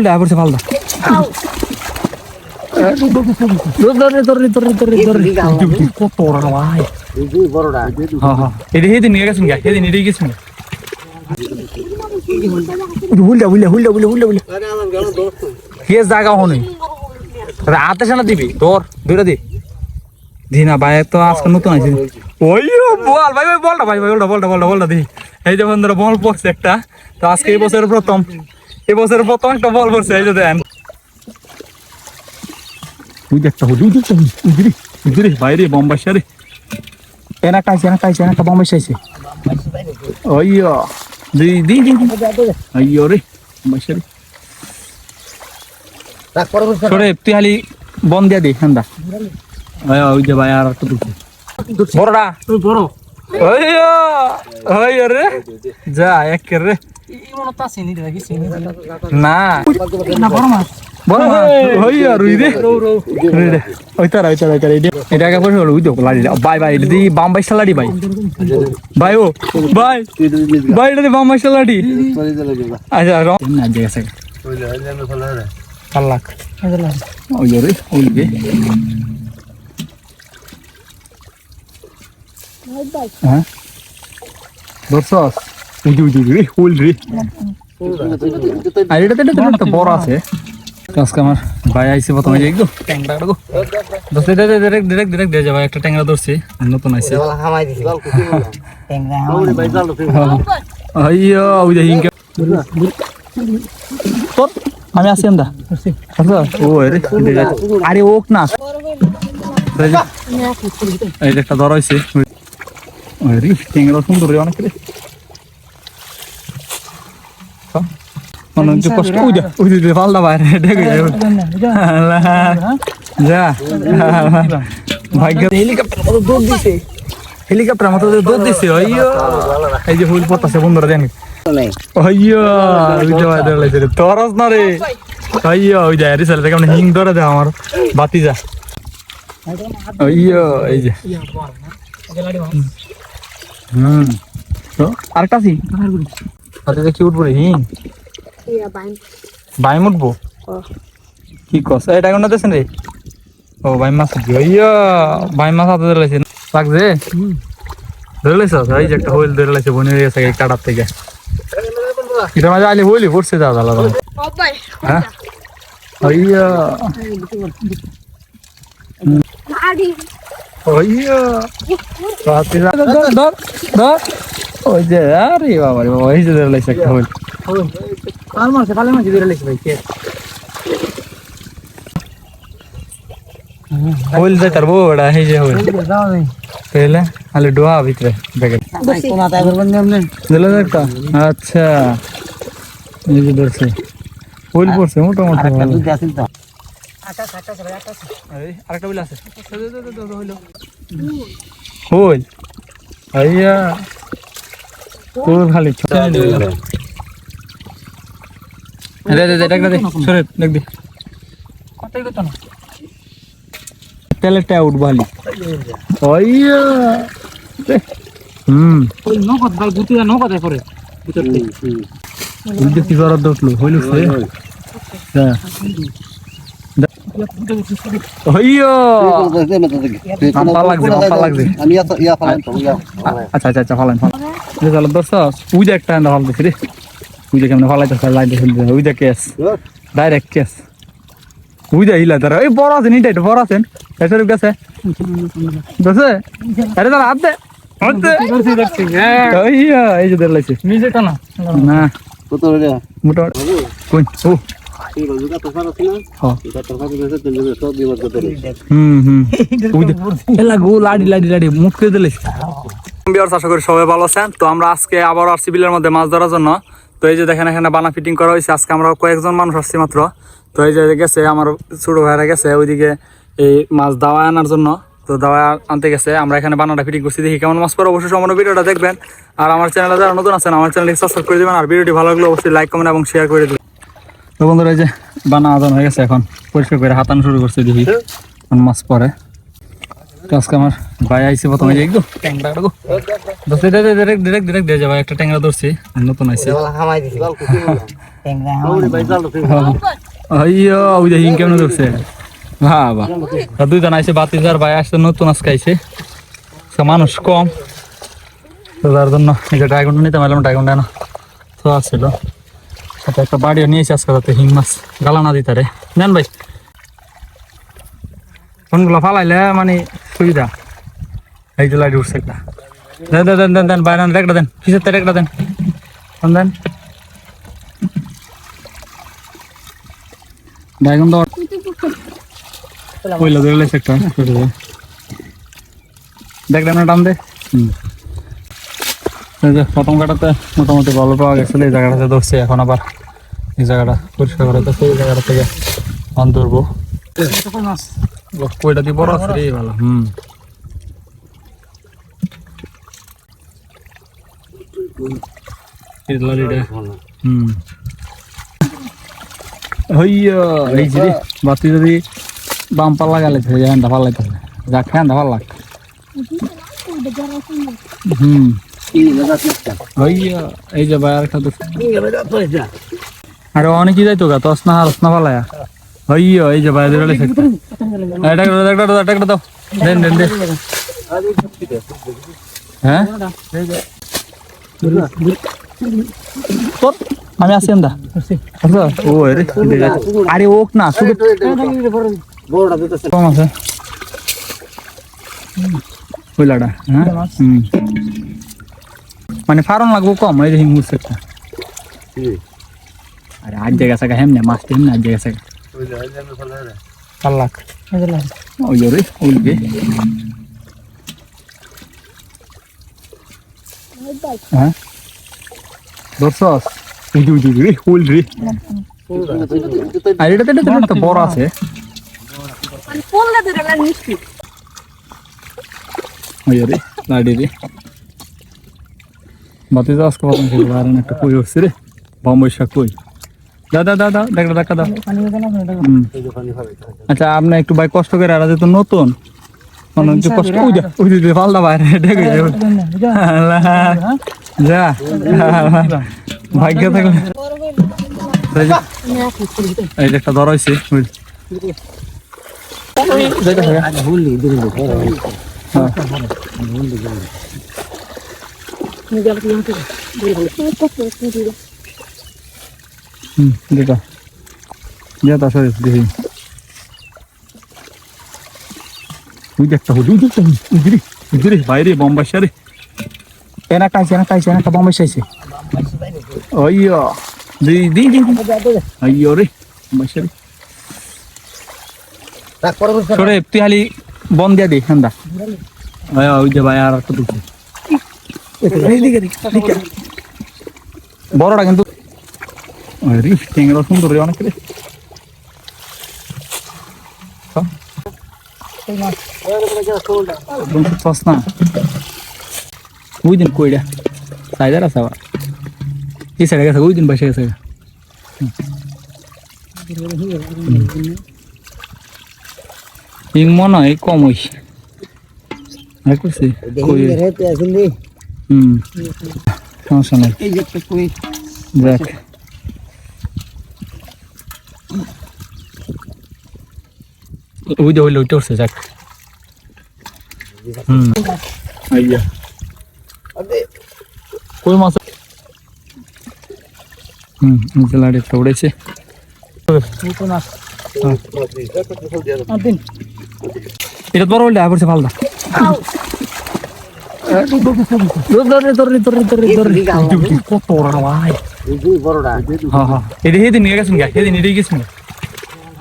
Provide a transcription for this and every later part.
উল্টা পড়ছে ফালদা কত বড় ভাই। হ্যাঁ হ্যাঁ। এটা সেদিন নিয়ে গেছেন গা সেদিন এটাই গেছেন গা হুলটা হুলটা হুলটা হুলটা হুলটা হুলটা কে জায়গা হনে হাতে সানা দিবি তোর দুইটা দি। দি না ভাই তো আজকে নতুন আছে ওই বল ভাই ভাই বলটা ভাই ভাই বলটা বলটা বলটা বলটা দি। এই যে বন্ধুরা বল পড়ছে একটা। তো আজকে এই বছরের প্রথম। এবছর প্রথম একটা বল পড়ছে এই যে দেন। তুই দেখতে হলি উদি দেখটা হলি উদিরে বাইরে বম্বাই সারে এনা কাইছে এনা কাইছে এনা বম্বাই সাইছে অইয়া দি দি দি আইয়ো রে বম্বাই সারে সরে তুই বন দিয়া দে হ্যাঁ ভাই আর একটা বড়টা তুমি বড়। হইয়া হইয়া রে। যা এক রে। না। বড় মাছ। হইয়া রুই রে রুই রে ওইতার ওইতার ওইতার এই এটা আগে পয়সা হলো উদ্যোগ লাড়ি বাই বাই এটা দিয়ে বাম বাইশ লাড়ি বাই বাই ও বাই বাই এটা দিয়ে বাম বাইশ লাড়ি আচ্ছা রং। না দেখে পাল্লাক ওই রে ওই হ্যাঁ? উই উই রে ওই রে। আর এটা এটা তো বড় আছে। আজকে আমার ভাই আইসে প্রথমে যে একদম ট্যাংরা দোস্ত দে দে ডাইরেক্ট ডাইরেক্ট ডাইরেক্ট দিয়ে যাবে একটা ট্যাংরা ধরছি। নতুন আইছে। আইয়ো, ওই যে হিংকে। তোর, আমি আছি আমদা ও রে আরে, ওক না। এই একটা ধর রে ট্যাংরা সুন্দর রে অনেক রে কষ্ট উজা উজা পাল্টা বাইরে ডেকে যা ভাগ্য হেলিকপ্টার মতো দৌড় যে হুল পড়তাছে বন্ধুরা জানি হিং ধরে দে আমার বাতি যা অয়্য এই হুম। তো? আরেকটা আছি? হাতে দেখি উঠবো রে হিং। ভাই উঠবো? কি কস? এটা কোনটা দেছেন রে। ও ভাই মাছ উঠবো। ইয়া ভাই মাছ হাতে ধরে লাইছে। লাগছে? ধরে লাইছ? এই যে একটা হুইল ধরে লাইছে বনে গেছে এই কাটার থেকে। এটা মাঝে আলি হুইলি পড়ছে যা দালা হ্যাঁ? ইয়া ইয়া রাতে ধর ধর ধর ওই যে আরে বাবা রে বাবা এই যে ধরে লাইছে একটা হুইল কাল মারছে কালে মারছে ধরে লাইছে ভাই কে হুইল যে তার বড় এই যে হুইল পেলে আলে ডোয়া ভিতরে ব্যাগে দিলে একটা আচ্ছা এই যে ধরছে মোটামুটি ভালো। এই, আরেকটা হুইল আছে। হুইল আইয়া। তোর খালি দে দে দে দেখ দে সরে দেখ দে কতই কত না। তেলেটা উঠবো খালি। আইয়া। দে। হুম। নগদ ভাই গুটি নগদ করে ভিতর থেকে। ওই যে কি হইল সে? হ্যাঁ আইয়া মাপা লাগছে মাপা লাগছে আচ্ছা আচ্ছা আচ্ছা ওই যে ডাইরেক্ট কেস। ওই যে হিলা তারা এই বড় আছেন এটা বড় আছেন। এসব গেছে। দোস্ত আরে তার হাত দে। এই যে না। মোটামুটি কোন ও। বানা ফিটিং করা হয়েছে আজকে আমরা কয়েকজন মানুষ আসছি মাত্র তো এই যে গেছে আমার ছোট ভাইরা গেছে ওইদিকে এই মাছ দাওয়া আনার জন্য তো দাওয়া আনতে গেছে আমরা এখানে বানাটা ফিটিং করছি দেখি কেমন মাছ পরে অবশ্যই সম্পূর্ণ ভিডিওটা দেখবেন আর আমার চ্যানেলে যারা নতুন আছেন আমার চ্যানেলটি সাবস্ক্রাইব করে দেবেন আর ভিডিওটি ভালো লাগলে অবশ্যই লাইক কমেন্ট এবং শেয়ার করে দেবেন। তো বন্ধুরা, এই যে বানা আজান হয়ে গেছে এখন। পরিষ্কার করে হাতানো শুরু করছে দেখি। মাছ পরে আজকে আমার ভাই আইছে প্রথমে যাই গো, ট্যাংরা গো। দসে দে দে দিয়ে যাবা একটা ট্যাংরা ধরছি। নতুন আইছে। হামাই দিছি হিং হামাই ভাই জাল কেমন ধরছে? বাবা। তা দুইজন ভাই আসছে, নতুন আজকে আইছে। মানুষ কম। তো তার জন্য এই যে ড্রাগনটা নিতে পারলাম ড্রাগনটা না তো আসছিল। সাথে একটা বাড়িও নিয়েছে আজকে, তাতে হিং মাছ গালা না দিতারে নেন ভাই। ফোনগুলো ফালাইলে মানে সুবিধা? এই যে লাইট উঠছে একটা। দেন দেন দেন দেন দেন, বাইরে একটা দেন। কিসের তেল একটা দেন? দেন ড্রাগন তো ওই লাগে একটা দেখ দেন টান দে। প্রথম কাটাতে মোটামুটি ভালো পাওয়া গেছিল, এই জায়গাটাতে ধরছে, এখন আবার এই জায়গাটা পরিষ্কার করে তো সেই জায়গাটা থেকে ধরবো। দিয়ে বড় আছে রে ভালো হুম। এই যে বাতি যদি বাম্পার লাগালে তো হ্যান্ডা ভালো যাক ভালো লাগ। হুম। এই যে বাইরে একটা আরে অনেকই যাইতো গা তস না হারস না ভালায়া হইয়া এই যে বাইরে দিলে সেটা এটা এটা এটা এটা এটা দাও দেন দেন দেন। হ্যাঁ? তোর? আমি আসি আচ্ছা ও রে আরে, ওক না, শুধু কম আছে। কইলাটা হ্যাঁ? মানে ফারন লাগবো কম, এই যে হিঙ্গুর সেটটা আরে আজ জায়গা সাকা হেমনে মাছটা হেমনে আজ জায়গা সাকা চার লাখ। ওই হ্যাঁ? দর্শস রে রে। আর এটা তো এটা তো বড় আছে। ওই রে লাডি রে। বাতি একটা কই হচ্ছে রে। বম্বই শাক কই? দা দা দা দা দেখ দেখা দাও আচ্ছা আপনি একটু ভাই কষ্ট করে আর যেহেতু নতুন মানে একটু কষ্ট ওই যা ওই যে পাল্টা বাইরে ডেকে যা ভাগ্য থাকলে এই যে- একটা ধরাইছে বুঝলি? হ্যাঁ। হুম দেখা যা তা সরে দেখি। ওই দেখতে হলি ওই দেখতে হলি উদিরে উদিরে বাইরে বম্বাই সারে এনা কাইছে এনা তুই বন দিয়া দে ভাই আর একটা বড়টা কিন্তু আরে ট্যাংরা সুন্দর রে অনেক রে না। দিন কইরা? সাইদার আছে আবার। এই সাইডে গেছে দিন বসে গেছে? মনে হয় কম হইস আর করছি হুম সমস্যা নাই দেখ। ওই হইলে ওইটা উঠছে যাক। হুম। আইয়া। কই মাছ? হুম নিচে একটা উড়েছে। এটা বড় হইলে আবার ফালদা ধরে ধরে ধরে ধরে ধরে কত ভাই। হ্যাঁ হ্যাঁ এটা সেদিন নিয়ে গেছেন গা সেদিন এটাই গেছেন গা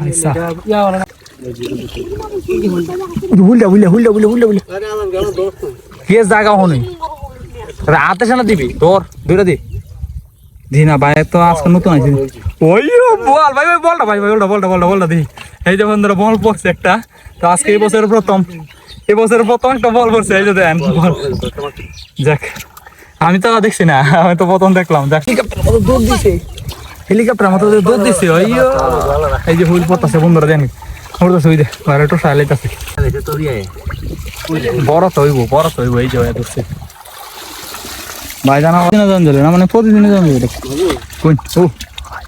আচ্ছা হুলটা হুলটা হুলটা হুলটা হুলটা হুলটা কে জায়গা হনি রাতে সানা দিবি তোর দুইটা দি দি না ভাই তো আজকে নতুন আছে ওই বল ভাই ভাই বলটা ভাই ভাই বলটা বলটা বলটা বলটা দি এই যে বন্ধুরা বল পড়ছে একটা তো আজকে এই বছরের প্রথম এই বছরের প্রথম একটা বল পড়ছে এই যে দেন বল যাক আমি তো দেখছি না আমি তো প্রথম দেখলাম হেলিকপ্টার মতো দুধ দিছে। হেলিকপ্টার মতো দুধ দিছে ওই এই যে হুইল পড়তাছে বন্ধুরা দেন উড়তেছে ওই দে বাইরে একটু সাইলাইতাছে বড় তো হইব বড় তো হইব এই যে এত ভাই জানা জন না মানে প্রতিদিনই জন কোন ও।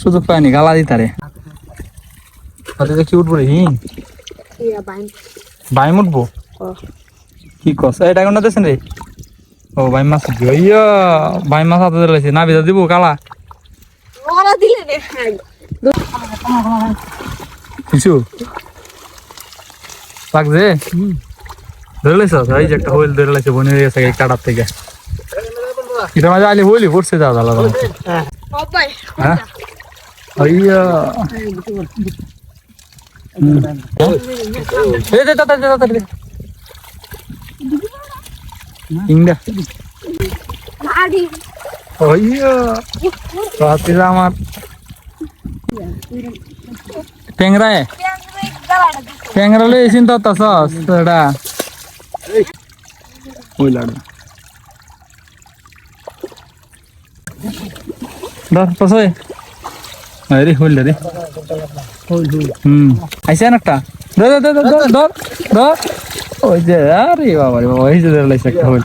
সুযোগ পায়নি গালা দিতারে হাতে দেখি উঠবো রে হিং? বাইম। উঠবো? কি। কস? এই টাইম দেছেন রে? ও বাইম মাছ উঠবো। ইয়া বাইম মাছ হাতে দিলাইছে না ভিজা দিব কালা ওরা দিলে রে কিছু? লাগছে ধরে লাইছ এই যে একটা হইল ধরে লাইছে বনে গেছে এই কাটার থেকে। এটা মাঝে আলি হইলি পড়ছে দাদা বাবাই হ্যাঁ। আইয়া হুম। এই দে তাতা তাতা দে ইংদা আদি আইয়া রাতে আমার ট্যাংরায় ট্যাংরা লই চিন্তা তাছস এটা ওই লাড়ু ধর পছয় আরে হইল রে হুম। আইছে না একটা ধর ধর ধর ধর ধর ধর। ওই যে আরে বাবা রে বাবা এই যে ধরে লাইছে একটা হইল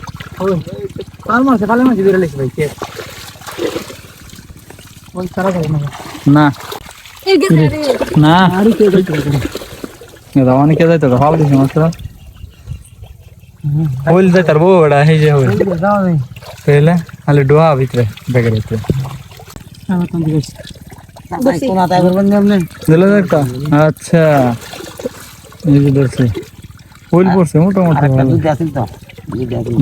কাল মাসে কাল মাসে বেরে লেছে ভাই কে? ওই সারা করে না না। এই গেছে রে না। আরে কে দেখতে রাওয়ানি কে যাইতো ভালো দিছে মাত্র। হইল যাই তার বউ এটা এই যে হইল পেলে খালি ডোয়া ভিতরে ব্যাগের ভিতরে। আমার কোন দিকে কোন আতা করবেন আপনি? দিলে তো একটা? আচ্ছা। এই যে ধরছে। হইল পড়ছে মোটামুটি ভালো। আসেন তো?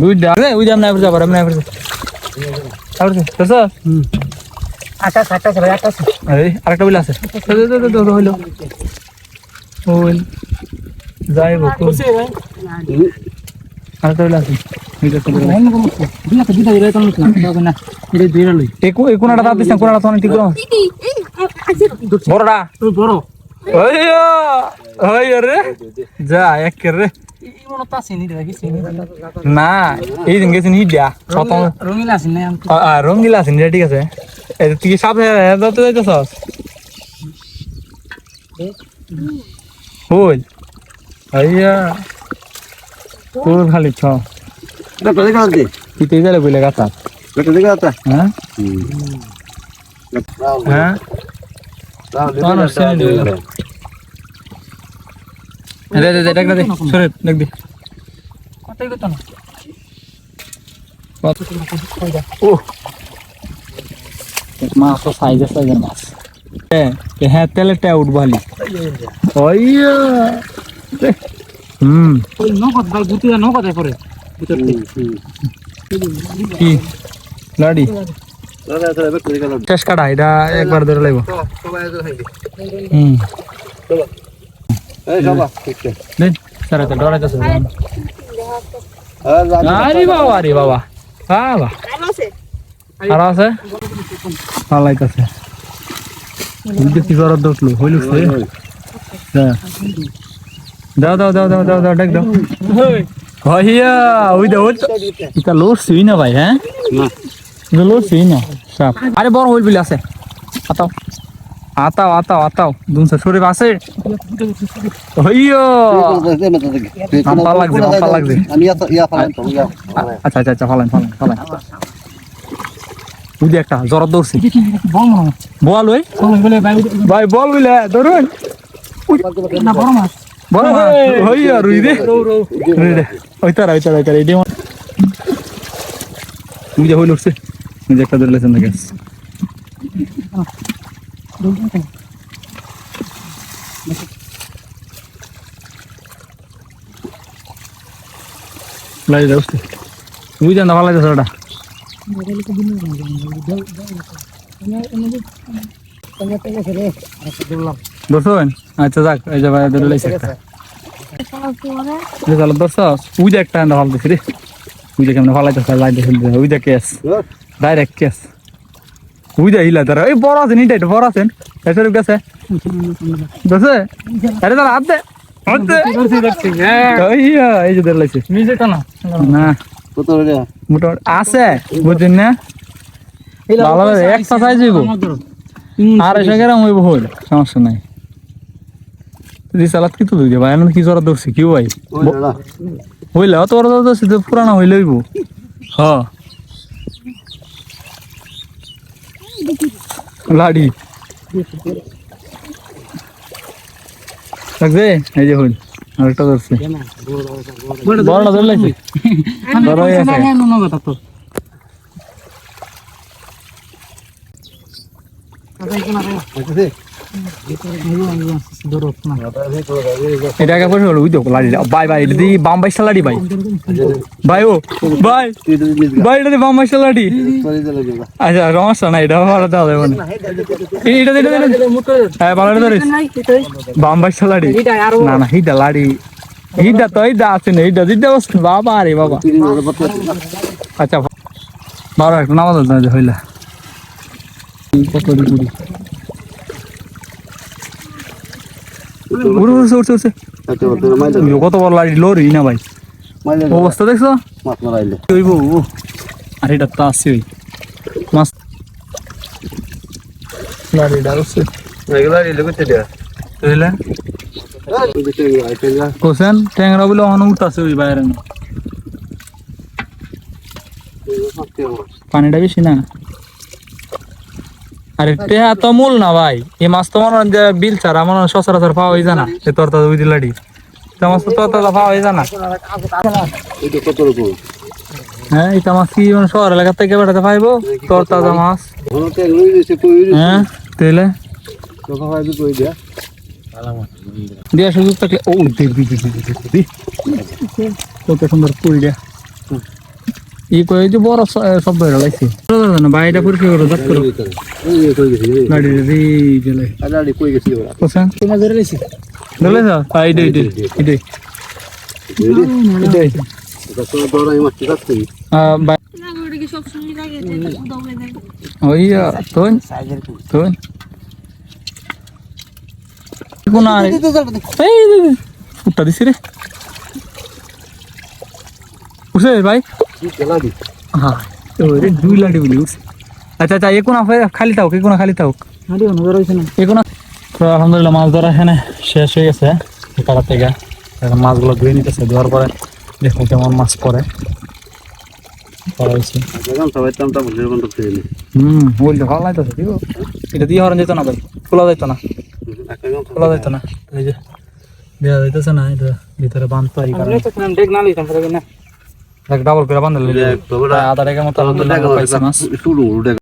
দুইটা আরে ওই যে আমরা এবার যাবার আমরা এবার তারপরে তো স্যার আকাশ আকাশ ভাই আকাশ আরে আরেকটা বিল আছে। দে দে দে দে হইল হইল। যাইব তো ভাই? আরেকটা বিল আছে। এইটা তো বিল আছে। অন্য কোনো দিয়া তো দিদা দিলে তো না না এটা দিরা লই এই কো- এই কোনাটা দাঁত দিচ্ছেন কোনাটা তো অনেক ঠিক করো। দিদি এই আছে বড়টা তুই বড় ওইয়া ওই রে যা এক রে এই মনে তো আসেনি রে কি সিনি না এই দিন গেছেন হিডিয়া প্রথম রঙিন আসেন না আমি আ- আ, রঙ্গিলা আছেন ঠিক আছে এই তুই কি সাপ ধরতে যাইতেছস হইল আইয়া তোর খালি ছ তুই তো গেলে বলে গাতা হ্যাঁ হ্যাঁ মানুষ চেনে দিবে না। দে দে দে দেখ দে সরে দেখ দে। কথাই কত না? ও মাছ? তো সাইজে সাইজের মাছ। হ্যাঁ তেলেটা উঠবো খালি ওইয়া হুম। ওই নগদ ভাই গুটি নগদ করে ভিতর থেকে। কি? লাডি। শেষ কাটা এটা একবার ধরে লাগবো। হুম। আরে বাবা আরে বাবা। আছে আর আছে? পালাইতেছে। দেখি জোর দৌড়লো হইল দাও দাও দাও দাও দাও দাও ডাক দাও। ওই দাও না ভাই হ্যাঁ? এটা লড়ছি না। সাপ। আরে বড় হইল বিলে আছে। আতাও। আতাও আতাও আতাও। দুনসে শরীফ আছে। হইয়া। আমপা লাগছে আমপা লাগছে। আচ্ছা আচ্ছা আচ্ছা ফালান ফালান ফালান বুঝি একটা জ্বর দৌড়ছি বল ওই। ভাই বল বুঝলে ধরুন। বড় মাছ। বড় মাছ। রুই দে। রুই দে হইল উঠছে। যে একটা ধরলেছেন না গ্যাস লাড়ি দাও বুঝছেন না ভালো লাগছে ওটা? ধরছেন? আচ্ছা যাক, এই যে ভাই ধরে লাইছে একটা। ওই যে একটা ভালো দিছি রে। ওই যে ভালো লাগছে লাইট দেখে ওই যে কেস ডাইরেক্ট কেস ওই যে হিলা তারা এই বড় আছেন এটা বড় আছেন এসে গেছে আরে তাহলে হাত দে আছে বুঝছেন না ভালো হইব হইব হইল সমস্যা নাই তুই সালাদ কি কি জোর ধরছি কি ভাই হইলে অত বড় ধরছি তো পুরানো হইলে হইব হ লাড়ি। লাগছে এই যে হইল আরেকটা ধরছে। বড়টা ধরে লাগছে বড় হয়ে আছে এটা পয়সা হলো, বুঝতো লাড়ি বাই বাই দি বাম বাইশটা লাড়ি, ভাই। ভাই, ও, ভাই ভাই, এটা বাম বাইশটা লাড়ি। আচ্ছা সমস্যা নাই, এটা ভালো দেওয়া যাবে না এই- এটা এটা। হ্যাঁ ভালো ধরিস। বাম বাইশটা লাড়ি। না না হিটা লাড়ি। হিটা তো হিটা আছে না হিটা বাবা রে, বাবা। আচ্ছা বারো একটা নামাজ হইলা। উড়ছে উড়ছে ইয়ো, কত বড় লাড়ি লরি না ভাই? অবস্থা দেখছ? মাছ ওইব আর এটা তো আছে ওই। মাছ কোসেন ট্যাংরা বলে অন উঠতাছে ওই বাইরে পানিটা বেশি না? আরে টেহা তো মূল না ভাই। এই মাছ তো মনে হয় যে বিল ছাড়া মনে হয় সচরাচর পাওয়া হয়ে যায় না। সে তোর তাদের ওই দিলাড়ি তো মাছ তো তোর তাজা পাওয়া হয়ে যায় না। এটা কত রকম? হ্যাঁ এটা মাছ কি মানে শহর এলাকা থেকে বেড়াতে পাইবো? তোর তাজা মাছ। হ্যাঁ তেলে। কই সুযোগ থাকলে ও দেখ দি দি দি দি দি দি। কত সুন্দর পুরি দেয়া? ই কই যে বড় স- শব্দ হয়ে লাগছে। না বাইরে পরিষ্কার করে? দাঁত করো। গাড়ি রে কই গেছি ওরা তোমার ধরে দে দে দে। দে ভাই। হ্যাঁ ওরে দুই লাড়ি বলি আচ্ছা আচ্ছা একুনা খালি থাক একুনা খালি থাক একুনা তো আলহামদুলিল্লাহ মাছ ধরা এখানে শেষ হয়ে গেছে কাটা থেকে এখন মাছগুলো ধুয়ে নিতেছে ধোয়ার পরে দেখো কেমন মাছ পড়ে পড়া করে নি। হুম বলতে ভালো লাগতেছে ঠিক এটা দিয়ে হরণ যেত না ভাই? খোলা যেত না? খোলা যেত না? এই যে দেওয়া যাইতেছে না এটা ভিতরে বাঁধতো আর ডাবল করে বান্ধলে আধা টাকা মতো শুরু